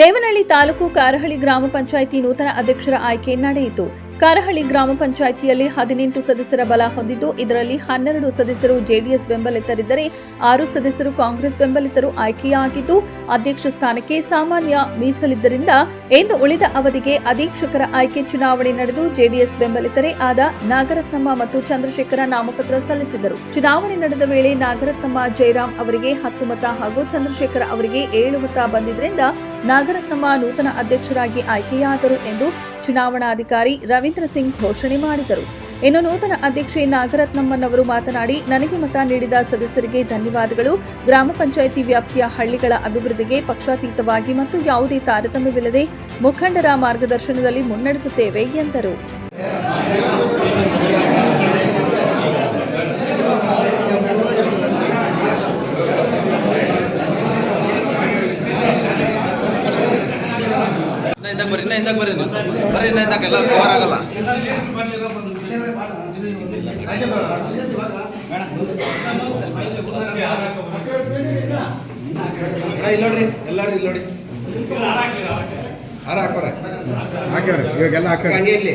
ದೇವನಹಳ್ಳಿ ತಾಲೂಕು ಕಾರಹಳ್ಳಿ ಗ್ರಾಮ ಪಂಚಾಯಿತಿ ನೂತನ ಅಧ್ಯಕ್ಷರ ಆಯ್ಕೆ ನಡೆಯಿತು. ಕಾರಹಳ್ಳಿ ಗ್ರಾಮ ಪಂಚಾಯಿತಿಯಲ್ಲಿ ಹದಿನೆಂಟು ಸದಸ್ಯರ ಬಲ ಹೊಂದಿದ್ದು, ಇದರಲ್ಲಿ ಹನ್ನೆರಡು ಸದಸ್ಯರು ಜೆಡಿಎಸ್ ಬೆಂಬಲಿತರಿದ್ದರೆ, ಆರು ಸದಸ್ಯರು ಕಾಂಗ್ರೆಸ್ ಬೆಂಬಲಿತರು ಆಯ್ಕೆಯಾಗಿದ್ದು, ಅಧ್ಯಕ್ಷ ಸ್ಥಾನಕ್ಕೆ ಸಾಮಾನ್ಯ ಮೀಸಲಿದ್ದರಿಂದ ಎಂದು ಉಳಿದ ಅವಧಿಗೆ ಅಧೀಕ್ಷಕರ ಆಯ್ಕೆ ಚುನಾವಣೆ ನಡೆದು ಜೆಡಿಎಸ್ ಬೆಂಬಲಿತರೇ ಆದ ನಾಗರತ್ನಮ್ಮ ಮತ್ತು ಚಂದ್ರಶೇಖರ ನಾಮಪತ್ರ ಸಲ್ಲಿಸಿದರು. ಚುನಾವಣೆ ನಡೆದ ವೇಳೆ ನಾಗರತ್ನಮ್ಮ ಜಯರಾಮ್ ಅವರಿಗೆ ಹತ್ತು ಮತ ಹಾಗೂ ಚಂದ್ರಶೇಖರ ಅವರಿಗೆ ಏಳು ಮತ ಬಂದಿದ್ದರಿಂದ ನಾಗರತ್ನಮ್ಮ ನೂತನ ಅಧ್ಯಕ್ಷರಾಗಿ ಆಯ್ಕೆಯಾದರು ಎಂದು ಚುನಾವಣಾಧಿಕಾರಿ ರವೀಂದ್ರ ಸಿಂಗ್ ಘೋಷಣೆ ಮಾಡಿದರು. ಇನ್ನು ನೂತನ ಅಧ್ಯಕ್ಷೆ ನಾಗರತ್ನಮ್ಮನವರು ಮಾತನಾಡಿ, ನನಗೆ ಮತ ನೀಡಿದ ಸದಸ್ಯರಿಗೆ ಧನ್ಯವಾದಗಳು. ಗ್ರಾಮ ಪಂಚಾಯಿತಿ ವ್ಯಾಪ್ತಿಯ ಹಳ್ಳಿಗಳ ಅಭಿವೃದ್ಧಿಗೆ ಪಕ್ಷಾತೀತವಾಗಿ ಮತ್ತು ಯಾವುದೇ ತಾರತಮ್ಯವಿಲ್ಲದೆ ಮುಖಂಡರ ಮಾರ್ಗದರ್ಶನದಲ್ಲಿ ಮುನ್ನಡೆಸುತ್ತೇವೆ ಎಂದರು. ಹಿಂದಕ್ಕೆ ಬರ್ರಿ ಇನ್ನ ಹಿಂದಕ್ಕೆ ಬರ್ರಿ ನೀವು. ಬರ್ರಿ ಇನ್ನ ಹಿಂದಕ್ಕೆ ಎಲ್ಲರೂ ಕವರ್ ಆಗಲ್ಲ. ಇಲ್ಲ ಇಲ್ಲಿ ನೋಡ್ರಿ ಎಲ್ಲಾರು ಇಲ್ಲಿ ನೋಡಿ. ಹಾರ ಹಾಕೋರ. ಹಾಕ್ಯಾರ ಇವಾಗೆಲ್ಲ ಹಾಕ್ಯಾರ ಹಂಗೆ ಇರ್ಲಿ